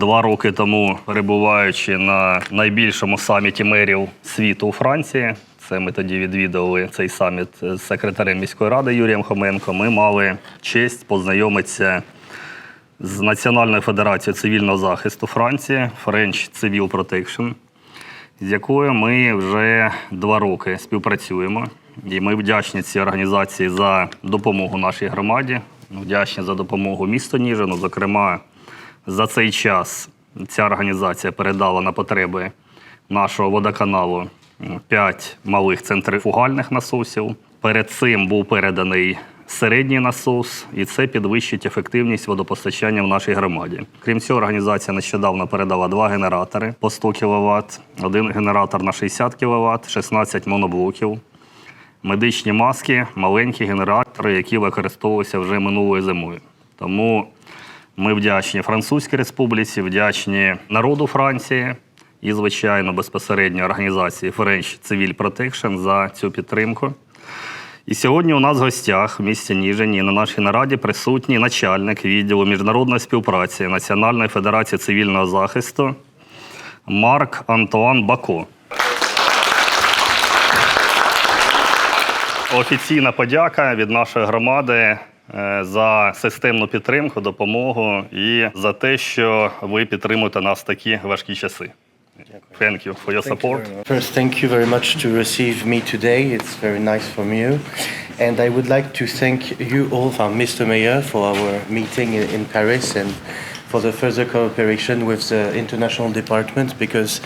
Два роки тому, перебуваючи на найбільшому саміті мерів світу у Франції, це ми тоді відвідували цей саміт з секретарем міської ради Юрієм Хоменко. Ми мали честь познайомитися з Національною федерацією цивільного захисту Франції French Civil Protection, з якою ми вже два роки співпрацюємо. І ми вдячні цій організації за допомогу нашій громаді, вдячні за допомогу місту Ніжину. Зокрема, за цей час ця організація передала на потреби нашого водоканалу 5 малих центрифугальних насосів. Перед цим був переданий середній насос, і це підвищить ефективність водопостачання в нашій громаді. Крім цього, організація нещодавно передала два генератори по 100 кВт, один генератор на 60 кВт, 16 моноблоків, медичні маски, маленькі генератори, які використовувалися вже минулою зимою. Тому ми вдячні Французькій Республіці, вдячні народу Франції і, звичайно, безпосередньо організації French Civil Protection за цю підтримку. І сьогодні у нас в гостях в місті Ніжині на нашій нараді присутній начальник відділу міжнародної співпраці Національної федерації цивільного захисту Марк Антуан Бако. Офіційна подяка від нашої громади за системну підтримку, допомогу і за те, що ви підтримуєте нас в такі важкі часи. Thank you for your support. First, thank you very much to receive me today. It's very nice from you. And I would like to thank you all, uh, Mr. Mayor, for our meeting in, in Paris and for the further cooperation with the international department because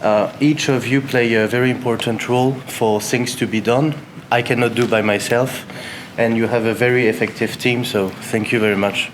uh, each of you play a very important role for things to be done. I cannot do by myself, and you have a very effective team, so thank you very much.